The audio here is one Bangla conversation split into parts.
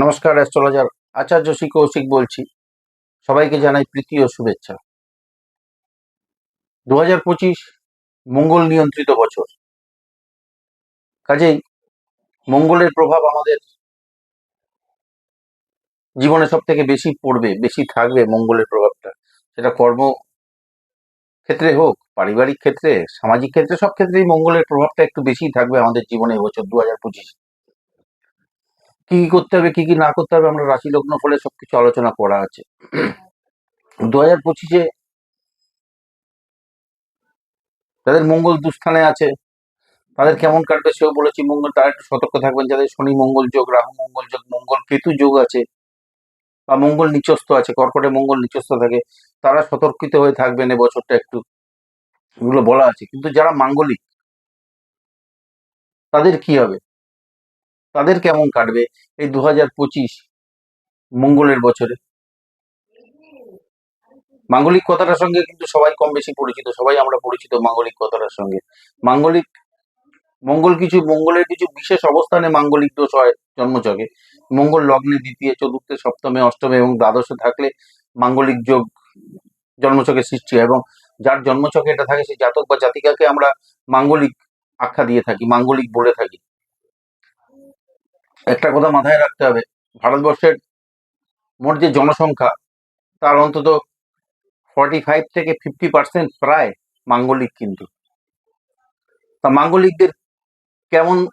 নমস্কার অ্যাস্ট্রোলজার আচার্য শ্রী কৌশিক বলছি। সবাইকে জানাই প্রীতি ও শুভেচ্ছা। দু হাজার পঁচিশ মঙ্গল নিয়ন্ত্রিত বছর। কাজেই মঙ্গলের প্রভাব আমাদের জীবনে সব থেকে বেশি পড়বে, বেশি থাকবে মঙ্গলের প্রভাবটা। সেটা কর্ম ক্ষেত্রে হোক, পারিবারিক ক্ষেত্রে, সামাজিক ক্ষেত্রে, সব ক্ষেত্রেই মঙ্গলের প্রভাবটা একটু বেশি থাকবে আমাদের জীবনে এবছর দু হাজার পঁচিশ। কি কি করতে হবে, কি কি না করতে হবে, আমরা রাশি লগ্ন ফলে সবকিছু আলোচনা করা আছে। দু হাজার পঁচিশে যাদের মঙ্গল দুস্থানে আছে, তাদের কেমন কাটবে সেও বলেছি, মঙ্গল তারা একটু সতর্ক থাকবেন, যাদের শনি মঙ্গল যোগ, রাহু মঙ্গল যোগ, মঙ্গল কেতু যোগ আছে, বা মঙ্গল নিচস্থ আছে, কর্কটে মঙ্গল নিচস্থ থাকে, তারা সতর্কিত হয়ে থাকবেন এ বছরটা একটু। এগুলো বলা আছে। কিন্তু যারা মাঙ্গলিক, তাদের কি হবে? তাদের কেমন কাটবে? এই দু হাজার পঁচিশ মঙ্গলের বছরে। মাঙ্গলিক কথাটার সঙ্গে কিন্তু সবাই কম বেশি পরিচিত, সবাই আমরা পরিচিত মাঙ্গলিক কথাটার সঙ্গে। মাঙ্গলিক, মঙ্গল কিছু, মঙ্গলের কিছু বিশেষ অবস্থানে মাঙ্গলিক দোষ হয় জন্মচকে। মঙ্গল লগ্নে দ্বিতীয়, চতুর্থে, সপ্তমে, অষ্টমে এবং দ্বাদশে থাকলে মাঙ্গলিক যোগ জন্মচকে সৃষ্টি হয় এবং যার জন্মচকে এটা থাকে সেই জাতক বা জাতিকাকে আমরা মাঙ্গলিক আখ্যা দিয়ে থাকি, মাঙ্গলিক বলে থাকি। একটা কথা মাথায় রাখতে হবে। ভারতবর্ষের মোট যে জনসংখ্যা, তার অন্তত ফর্টি ফাইভ থেকে ফিফটি পার্সেন্ট প্রায় মাঙ্গলিক কিন্তু। তা মাঙ্গলিকদের কেমন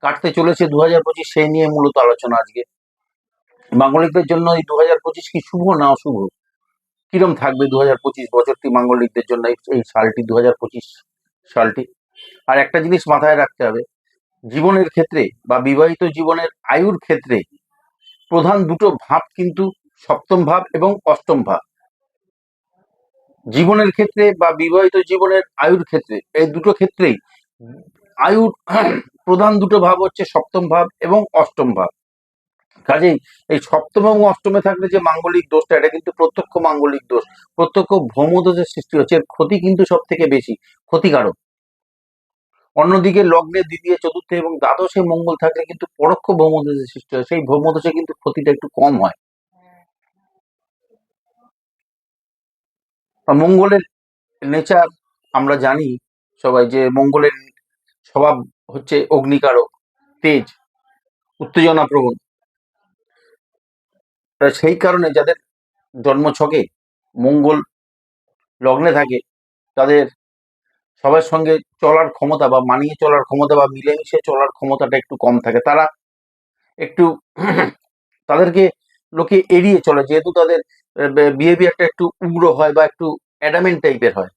কাটতে চলেছে দু হাজার পঁচিশ সেই নিয়ে মূলত আলোচনা আজকে। মাঙ্গলিকদের জন্য এই দু হাজার পঁচিশ কি শুভ না অশুভ? কিরম থাকবে দু হাজার পঁচিশ বছরটি মাঙ্গলিকদের জন্য এই- সালটি দু হাজার পঁচিশ সালটি? আর একটা জিনিস মাথায় রাখতে হবে জীবনের ক্ষেত্রে বা বিবাহিত জীবনের আয়ুর ক্ষেত্রে প্রধান দুটো ভাব কিন্তু সপ্তম ভাব এবং অষ্টম ভাব। জীবনের ক্ষেত্রে বা বিবাহিত জীবনের আয়ুর ক্ষেত্রে এই দুটো ক্ষেত্রেই আয়ুর প্রধান দুটো ভাব হচ্ছে সপ্তম ভাব এবং অষ্টম ভাব। কাজেই এই সপ্তম এবং অষ্টমে থাকলে যে মাঙ্গলিক দোষটা, এটা কিন্তু প্রত্যক্ষ মাঙ্গলিক দোষ। প্রত্যক্ষ ভৌমদোষের সৃষ্টি হচ্ছে, এর ক্ষতি কিন্তু সব থেকে বেশি, ক্ষতিকারক। অন্যদিকে লগ্নে দ্বিতীয়, চতুর্থে এবং দ্বাদশে মঙ্গল থাকলে কিন্তু পরোক্ষ ভৌমদোষের সৃষ্টি হয়। সেই ভৌমদোষে কিন্তু ক্ষতিটা একটু কম হয়। মঙ্গলের নেচার আমরা জানি সবাই যে মঙ্গলের স্বভাব হচ্ছে অগ্নিকারক, তেজ, উত্তেজনা প্রবণ। সেই কারণে যাদের জন্মছকে মঙ্গল লগ্নে থাকে, তাদের সবার সঙ্গে চলার ক্ষমতা বা মানিয়ে চলার ক্ষমতা বা মিলেমিশে চলার ক্ষমতাটা একটু কম থাকে। তারা একটু তাদেরকে লোকে এড়িয়ে চলে, যেহেতু তাদের বিহেভিয়ারটা একটু উগ্র হয় বা একটু অ্যাডামেন্ট টাইপের হয়।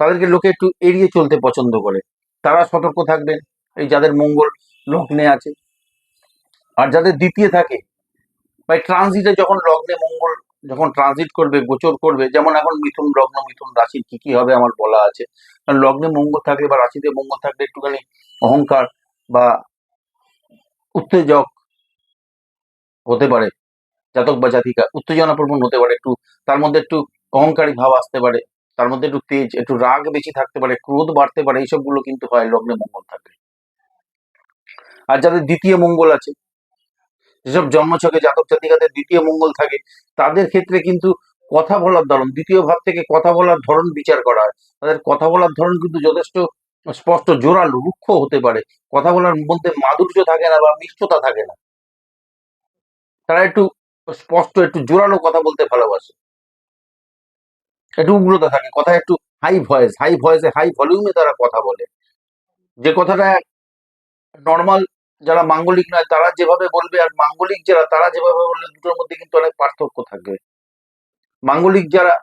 তাদেরকে লোকে একটু এড়িয়ে চলতে পছন্দ করে। তারা সতর্ক থাকবেন, এই যাদের মঙ্গল লগ্নে আছে। আর যাদের দ্বিতীয় থাকে বা ট্রানজিটে যখন লগ্নে মঙ্গল যখন ট্রানজিট করবে, গোচর করবে, যেমন এখন মিথুন লগ্ন, মিথুন রাশির কি কি হবে আমার বলা আছে। কারণ লগ্নে মঙ্গল থাকলে বা রাশিতে মঙ্গল থাকলে একটুখানি অহংকার বা উত্তেজক হতে পারে, জাতক বা জাতিকা। উত্তেজনা প্রবণ হতে পারে একটু, তার মধ্যে একটু অহংকারী ভাব আসতে পারে, তার মধ্যে একটু তেজ, একটু রাগ বেশি থাকতে পারে, ক্রোধ বাড়তে পারে, এইসবগুলো কিন্তু হয় লগ্নে মঙ্গল থাকলে। আর যাদের দ্বিতীয় মঙ্গল আছে, যেসব জন্মছকে জাতক জাতিকাদের দ্বিতীয় মঙ্গল থাকে, তাদের ক্ষেত্রে কিন্তু কথা বলার ধরন, দ্বিতীয় ভাব থেকে কথা বলার ধরন বিচার করা হয়। তাদের কথা বলার ধরন কিন্তু যথেষ্ট স্পষ্ট, জোরালো, রুক্ষ হতে পারে। কথা বলার মধ্যে মাধুর্য থাকে না বা মিষ্টতা থাকে না। তারা একটু স্পষ্ট, একটু জোরালো কথা বলতে ভালোবাসে। একটু উগ্রতা থাকে, কথা একটু হাই ভয়েস হাই ভয়েসে হাই ভলিউমে তারা কথা বলে। যে কথাটা নর্মাল যারা মাঙ্গলিক নয়, তারা যেভাবে বলবে আর মাঙ্গলিক যারা, তারা যেভাবে বলবে, দুটোর মধ্যে কিন্তু অনেক পার্থক্য থাকবে মাঙ্গলিক যারা,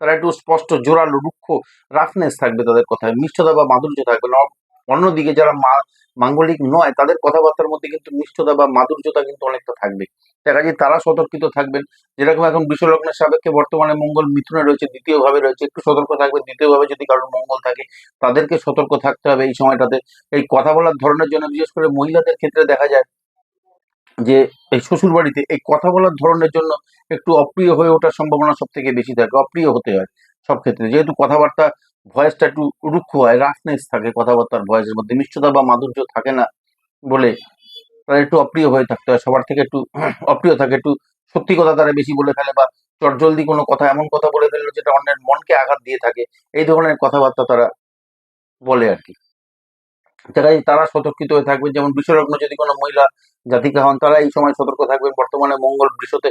তারা একটু স্পষ্ট, জোরালো, রুক্ষ রাফনেস থাকবে তাদের কথায়। মিষ্টতা বা মাধুর্য থাকবে না। অন্যদিকে যারা মাঙ্গলিক নয়, তাদের কথাবার্তার মধ্যে কিন্তু মিষ্টতা বা মাধুর্যতা কিন্তু অনেকটা থাকবে। দেখা যায় তারা সতর্কিত থাকবেন। যেরকম এখন বিশ্বলগ্নের সাপেক্ষে বর্তমানে মঙ্গল মিথুনে রয়েছে, দ্বিতীয় ভাবে রয়েছে, একটু সতর্ক থাকবে দ্বিতীয় ভাবে যদি কারোর মঙ্গল থাকে, তাদেরকে সতর্ক থাকতে হবে এই সময়টাতে। এই কথা বলার ধরনের জন্য বিশেষ করে মহিলাদের ক্ষেত্রে দেখা যায় যে এই শ্বশুর বাড়িতে এই কথা বলার ধরনের জন্য একটু অপ্রিয় হয়ে ওঠার সম্ভাবনা সব থেকে বেশি থাকে, অপ্রিয় হতে হয় সব ক্ষেত্রে। যেহেতু কথাবার্তা ভয়েসটা একটু রুক্ষ হয় রাফনেস থাকে কথাবার্তার ভয়েসের মধ্যে মিষ্টতা বা মাধুর্য থাকে না বলে তারা একটু অপ্রিয় হয়ে থাকতে হয়, সবার থেকে একটু অপ্রিয় থাকে, একটু সত্যি কথা তারা বেশি বলে ফেলে বা চটজলদি কোনো কথা এমন কথা বলে ফেলল যেটা অন্যের মনকে আঘাত দিয়ে থাকে, এই ধরনের কথাবার্তা তারা বলে আর কি। তারা তারা সতর্কিত হয়ে থাকবে। যেমন বিশ্বলগ্ন যদি কোনো মহিলা জাতিকা হন, তারা এই সময় সতর্ক থাকবেন। বর্তমানে মঙ্গল বৃষতে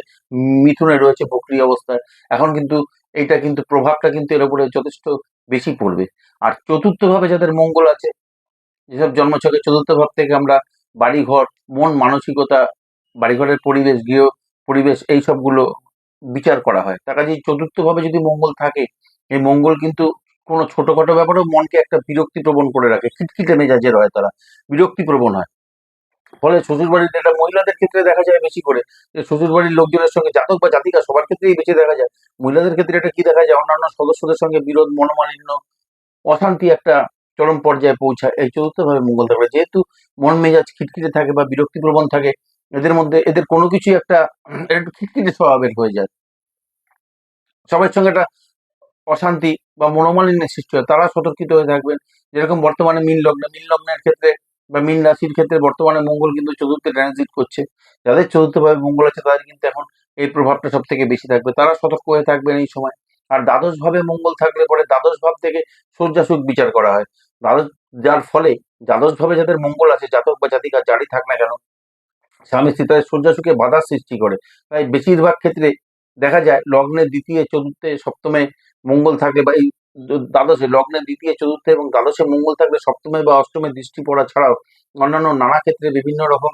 মিথুনে রয়েছে বক্রি অবস্থায়। এখন কিন্তু এইটা কিন্তু, প্রভাবটা কিন্তু এর উপরে যথেষ্ট বেশি পড়বে। আর চতুর্থ ভাবে যাদের মঙ্গল আছে, যেসব জন্মছকে চতুর্থ ভাব থেকে আমরা বাড়িঘর, মন মানসিকতা, বাড়িঘরের পরিবেশ, গৃহ পরিবেশ, এই সবগুলো বিচার করা হয়। তার কাজে চতুর্থ ভাবে যদি মঙ্গল থাকে, এই মঙ্গল কিন্তু কোনো ছোটখাটো ব্যাপারেও মনকে একটা বিরক্তি প্রবণ করে রাখে, খিটখিটে মেজাজের হয় তারা, বিরক্তি প্রবণ হয়। ফলে শ্বশুরবাড়ির এটা মহিলাদের ক্ষেত্রে দেখা যায় বেশি করে, যে শ্বশুরবাড়ির লোকজনের সঙ্গে জাতক বা জাতিকা সবার ক্ষেত্রেই বেশি দেখা যায়। মহিলাদের ক্ষেত্রে এটা কি দেখা যায়? অন্যান্য সদস্যদের সঙ্গে বিরোধ, মনোমালিন্য, অশান্তি একটা চরম পর্যায়ে পৌঁছায়। এই চতুর্থ ভাবে মঙ্গল থাকবে যেহেতু মন মেজাজ খিটখিটে থাকে বা বিরক্তি প্রবণ থাকে, এদের মধ্যে, এদের কোনো কিছু একটা একটু খিটখিটে স্বভাবের হয়ে যায়। সবার সঙ্গে একটা অশান্তি বা মনোমালিন্যের সৃষ্টি হয়, তারা সতর্কিত হয়ে থাকবেন। যেরকম বর্তমানে মিন লগ্ন, মিন লগ্নের ক্ষেত্রে বা মিন রাশির ক্ষেত্রে বর্তমানে মঙ্গল কিন্তু চতুর্থে ট্রানজিট করছে। যাদের চতুর্থভাবে মঙ্গল আছে, তাদের কিন্তু এখন এই প্রভাবটা সব থেকে বেশি থাকবে। তারা সতর্ক হয়ে থাকবেন এই সময়। আর দ্বাদশ ভাবে মঙ্গল থাকলে পরে দ্বাদশ ভাব থেকে শয্যাসুখ বিচার করা হয়। দ্বাদশ, যার ফলে দ্বাদশ ভাবে যাদের মঙ্গল আছে, জাতক বা জাতিকা জারি থাক না কেন, স্বামী স্ত্রী তাদের শয্যাসুখে বাধার সৃষ্টি করে। তাই বেশিরভাগ ক্ষেত্রে দেখা যায় লগ্নের দ্বিতীয়, চতুর্থে, সপ্তমে মঙ্গল থাকলে বা এই দ্বাদশে লগ্নে দ্বিতীয়, চতুর্থে এবং দ্বাদশে মঙ্গল থাকলে সপ্তমে বা অষ্টমে দৃষ্টি পড়া ছাড়াও অন্যান্য নানা ক্ষেত্রে বিভিন্ন রকম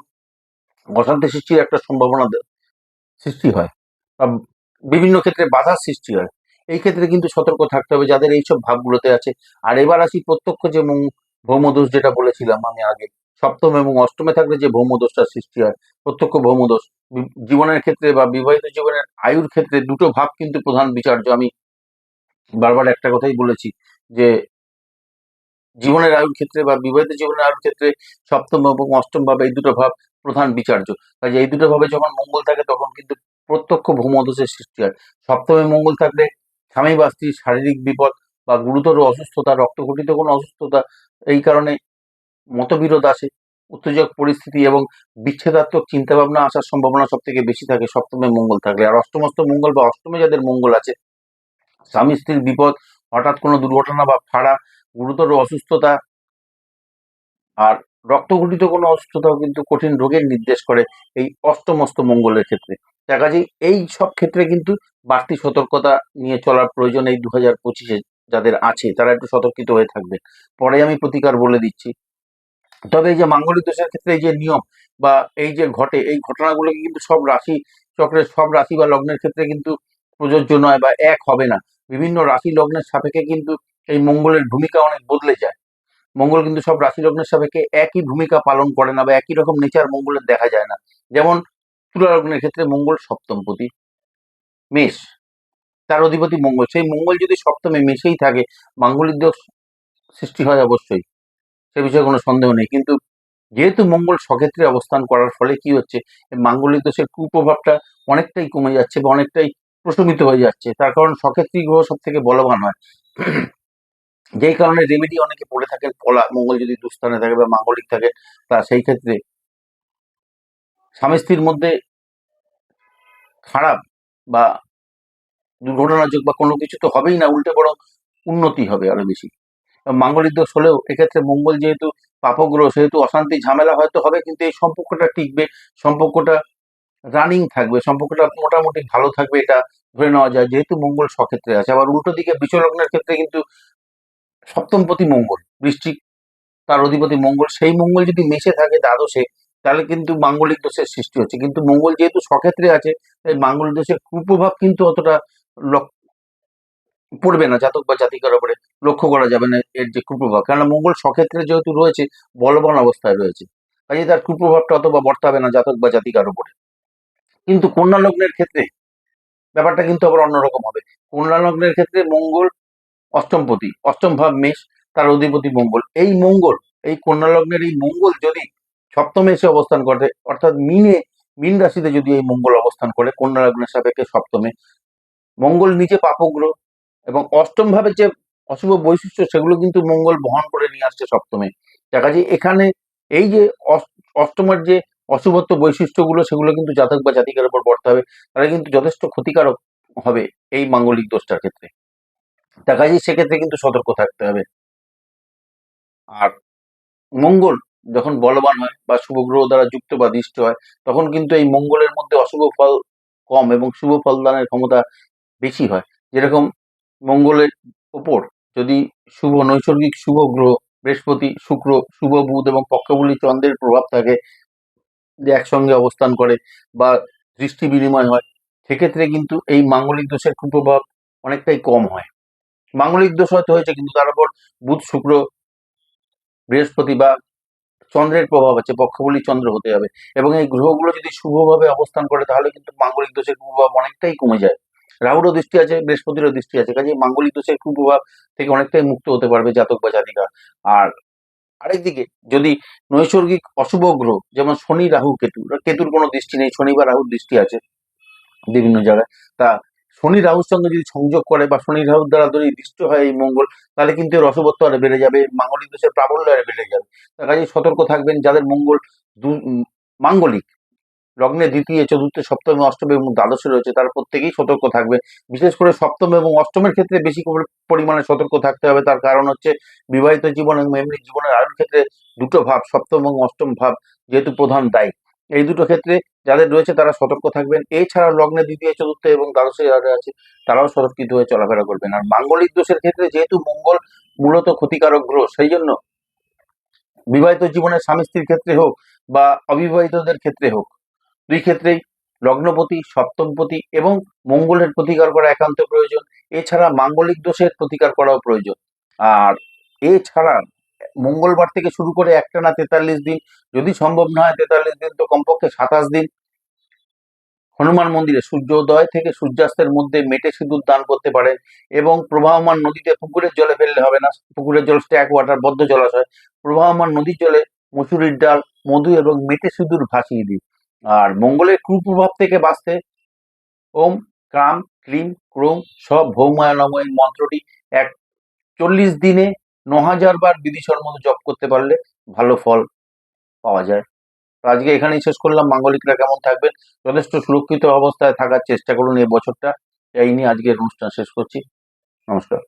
অশান্তি সৃষ্টির একটা সম্ভাবনা সৃষ্টি হয় বা বিভিন্ন ক্ষেত্রে বাধার সৃষ্টি হয়। এই ক্ষেত্রে কিন্তু সতর্ক থাকতে হবে যাদের এইসব ভাবগুলোতে আছে। আর এবার আসি প্রত্যক্ষ যে ভৌমদোষ যেটা বলেছিলাম আমি আগে। সপ্তম এবং অষ্টমে থাকলে যে ভৌমদোষটার সৃষ্টি হয়, প্রত্যক্ষ ভৌমদোষ। জীবনের ক্ষেত্রে বা বিবাহিত জীবনের আয়ুর ক্ষেত্রে দুটো ভাব কিন্তু প্রধান বিচার্য আমি বারবার একটা কথাই বলেছি যে জীবনের আয়ুর ক্ষেত্রে বা বিবাহিত জীবনের আয়ুর ক্ষেত্রে সপ্তম এবং অষ্টম ভাবে এই দুটো ভাব প্রধান বিচার্য। কাজে এই দুটো ভাবে যখন মঙ্গল থাকে তখন কিন্তু প্রত্যক্ষ ভূমদোষের সৃষ্টি হয়। সপ্তমে মঙ্গল থাকলে স্বামী বা স্ত্রীর শারীরিক বিপদ বা গুরুতর অসুস্থতা, রক্তঘটিত কোনো অসুস্থতা এই কারণে মতবিরোধ আসে, উত্তেজক পরিস্থিতি এবং বিচ্ছেদাত্মক চিন্তাভাবনা আসার সম্ভাবনা সব থেকে বেশি থাকে সপ্তমে মঙ্গল থাকলে। আর অষ্টমস্ত মঙ্গল বা অষ্টমে যাদের মঙ্গল আছে স্বামী স্ত্রীর বিপদ, হঠাৎ কোনো দুর্ঘটনা বা ফাড়া, গুরুতর অসুস্থতা আর রক্তঘটিত কোনো অসুস্থতাও কিন্তু কঠিন রোগের নির্দেশ করে এই অষ্টমস্ত মঙ্গলের ক্ষেত্রে। তার কাজেই এই সব ক্ষেত্রে কিন্তু বাড়তি সতর্কতা নিয়ে চলার প্রয়োজন এই দু হাজার পঁচিশে যাদের আছে, তারা একটু সতর্কিত হয়ে থাকবে। পরে আমি প্রতিকার বলে দিচ্ছি। তবে এই যে মাঙ্গলিক দোষের ক্ষেত্রে এই যে নিয়ম বা এই যে ঘটে, এই ঘটনাগুলোকে কিন্তু সব রাশি চক্রের সব রাশি বা লগ্নের ক্ষেত্রে কিন্তু প্রযোজ্য নয় বা এক হবে না। বিভিন্ন রাশি লগ্নের সাপেক্ষে কিন্তু এই মঙ্গলের ভূমিকা অনেক বদলে যায়। মঙ্গল কিন্তু সব রাশি লগ্নের সাপেক্ষে একই ভূমিকা পালন করে না বা একই রকম নেচার মঙ্গলের দেখা যায় না। যেমন তুলা লগ্নের ক্ষেত্রে মঙ্গল সপ্তমপতি মেষ, তার অধিপতি মঙ্গল। সেই মঙ্গল যদি সপ্তমে মেষেই থাকে, মাঙ্গলিক দোষ সৃষ্টি হয় অবশ্যই, সে বিষয়ে কোনো সন্দেহ নেই। কিন্তু যেহেতু মঙ্গল সক্ষেত্রে অবস্থান করার ফলে কি হচ্ছে, মাঙ্গলিক দোষের কুপ্রভাবটা অনেকটাই কমে যাচ্ছে বা অনেকটাই প্রশমিত হয়ে যাচ্ছে। তার কারণ সক্ষেত্রী গ্রহ সব থেকে বলবান হয়। যেই কারণে রেমেডি অনেকে পড়ে থাকে, পলা, মঙ্গল যদি দুস্থানে থাকে বা মাঙ্গলিক থাকে, তা সেই ক্ষেত্রে স্বামী স্ত্রীর মধ্যে খারাপ বা দুর্ঘটনাযোগ বা কোনো কিছু তো হবেই না, উল্টে বরং উন্নতি হবে আরও বেশি। মাঙ্গলিক দোষ হলেও এক্ষেত্রে মঙ্গল যেহেতু পাপগ্রহ, সেহেতু অশান্তি, ঝামেলা হয়তো হবে, কিন্তু এই সম্পর্কটা টিকবে। সম্পর্কটা রানিং থাকবে, সম্পর্কটা মোটামুটি ভালো থাকবে, এটা ধরে নেওয়া যায়। যেহেতু মঙ্গল সক্ষেত্রে আছে, আবার উল্টো দিকে বিচলগ্নের ক্ষেত্রে কিন্তু সপ্তমপতি মঙ্গল, বৃষ্টি তার অধিপতি মঙ্গল, সেই মঙ্গল যদি মেশে থাকে দ্বাদশে, তাহলে কিন্তু মাঙ্গলিক দোষের সৃষ্টি হচ্ছে। কিন্তু মঙ্গল যেহেতু সক্ষেত্রে আছে, তাই মাঙ্গলিক দোষের কুপ্রভাব কিন্তু অতটা পড়বে না, জাতক বা জাতিকার উপরে লক্ষ্য করা যাবে না এর যে কুপ্রভাব কেননা মঙ্গল সক্ষেত্রে যেহেতু রয়েছে, বলবান অবস্থায় রয়েছে কাজে তার কুপ্রভাবটা অত বা বর্তাবে না জাতক বা জাতিকার উপরে। কিন্তু কন্যা লগ্নের ক্ষেত্রে ব্যাপারটা কিন্তু আবার অন্যরকম হবে। কন্যা লগ্নের ক্ষেত্রে মঙ্গল অষ্টমপতি অষ্টম ভাব মেষ, তার অধিপতি মঙ্গল। এই মঙ্গল, এই কন্যা লগ্নের এই মঙ্গল যদি সপ্তমে এসে অবস্থান করে, অর্থাৎ মিনে, মিন রাশিতে যদি এই মঙ্গল অবস্থান করে, কন্যা লগ্নের সাপেক্ষে সপ্তমে, মঙ্গল নিজে পাপগ্রহ এবং অষ্টম ভাবের যে অশুভ বৈশিষ্ট্য, সেগুলো কিন্তু মঙ্গল বহন করে নিয়ে আসছে সপ্তমে। দেখা যায় এখানে এই যে অষ্টমের যে অশুভত্ব বৈশিষ্ট্যগুলো সেগুলো কিন্তু জাতক বা জাতিকার উপর পড়তে হবে। তারা কিন্তু যথেষ্ট ক্ষতিকারক হবে এই মাঙ্গলিক দোষটার ক্ষেত্রে। তা কাজেই সেক্ষেত্রে কিন্তু সতর্ক থাকতে হবে। আর মঙ্গল যখন বলবান হয় বা শুভ গ্রহ দ্বারা যুক্ত বা দৃষ্ট হয়, তখন কিন্তু এই মঙ্গলের মধ্যে অশুভ ফল কম এবং শুভ ফল দানের ক্ষমতা বেশি হয়। যেরকম মঙ্গলের ওপর যদি শুভ নৈসর্গিক শুভ গ্রহ, বৃহস্পতি, শুক্র, শুভ বুধ এবং পক্ষবলী চন্দ্রের প্রভাব থাকে একসঙ্গে অবস্থান করে বা দৃষ্টি বিনিময় হয়, সেক্ষেত্রে কিন্তু এই মাঙ্গলিক দোষের কুপ্রভাব অনেকটাই কম হয়। মাঙ্গলিক দোষ হয়তো হয়েছে, কিন্তু তার উপর বুধ, শুক্র, বৃহস্পতি বা চন্দ্রের প্রভাব আছে পক্ষবলী চন্দ্র হতে হবে। এবং এই গ্রহগুলো যদি শুভভাবে অবস্থান করে, তাহলে কিন্তু মাঙ্গলিক দোষের কুপ্রভাব অনেকটাই কমে যায়। রাহুরও দৃষ্টি আছে, বৃহস্পতিরও দৃষ্টি আছে কাজে মাঙ্গলিক দোষের কুপ্রভাব থেকে অনেকটাই মুক্ত হতে পারবে জাতক বা জাতিকা। আর আরেকদিকে যদি নৈসর্গিক অশুভ গ্রহ, যেমন শনি, রাহু, কেতু কেতুর কোনো দৃষ্টি নেই, শনি বা রাহুর দৃষ্টি আছে বিভিন্ন জায়গায়। তা শনি, রাহুর সঙ্গে যদি সংযোগ করে বা শনি, রাহুর দ্বারা যদি দৃষ্ট হয় এই মঙ্গল, তাহলে কিন্তু এর অশুভত্ব আরে বেড়ে যাবে, মাঙ্গলিক দোষের প্রাবল্য আরে বেড়ে যাবে। তার কাজে সতর্ক থাকবেন, যাদের মঙ্গল মাঙ্গলিক লগ্নে দ্বিতীয়, চতুর্থ, সপ্তম অষ্টম এবং দ্বাদশে রয়েছে, তার প্রত্যেকেই সতর্ক থাকবে। বিশেষ করে সপ্তম এবং অষ্টমের ক্ষেত্রে বেশি পরিমাণে সতর্ক থাকতে হবে। তার কারণ হচ্ছে বিবাহিত জীবন এবং এমনি জীবনের আয়ুর ক্ষেত্রে দুটো ভাব, সপ্তম এবং অষ্টম ভাব যেহেতু প্রধান দায়ী। এই দুটো ক্ষেত্রে যাদের রয়েছে তারা সতর্ক থাকবেন। এছাড়া লগ্নে দ্বিতীয়, চতুর্থ এবং দ্বাদশে যারা আছে, তারাও সতর্কিত হয়ে চলাফেরা করবেন। আর মাঙ্গলিক দোষের ক্ষেত্রে যেহেতু মঙ্গল মূলত ক্ষতিকারক গ্রহ, সেই জন্য বিবাহিত জীবনের স্বামী স্ত্রীর ক্ষেত্রে হোক বা অবিবাহিতদের ক্ষেত্রে হোক দুই ক্ষেত্রেই লগ্নপতি, সপ্তমপতি এবং মঙ্গলের প্রতিকার করা একান্ত প্রয়োজন। এছাড়া মাঙ্গলিক দোষের প্রতিকার করাও প্রয়োজন। আর এছাড়া মঙ্গলবার থেকে শুরু করে একটানা তেতাল্লিশ দিন, যদি সম্ভব না হয় তেতাল্লিশ দিন তো কমপক্ষে সাতাশ দিন। হনুমান মন্দিরে সূর্যোদয় থেকে সূর্যাস্তের মধ্যে মেটে সিঁদুর দান করতে পারেন এবং প্রবাহমান নদীতে পুকুরের জলে ফেললে হবে না। পুকুরের জল স্ট্যাক ওয়াটার, বদ্ধ জলাশয়। প্রবাহমান নদীর জলে মুসুরির ডাল, মধু এবং মেটে সিঁদুর ভাসিয়ে দিন। আর মঙ্গলের কুপ্রভাব থেকে বাঁচতে ওম, ক্রাম ক্লিম ক্রোম সব ভৌমায় নম এই মন্ত্রটি এক চল্লিশ দিনে ন হাজার বার বিদিশর মতো জপ করতে পারলে ভালো ফল পাওয়া যায়। আজকে এখানেই শেষ করলাম। মাঙ্গলিকরা কেমন থাকবেন? যথেষ্ট সুরক্ষিত অবস্থায় থাকার চেষ্টা করুন এই বছরটা। এই নিয়ে আজকের অনুষ্ঠান শেষ করছি। নমস্কার।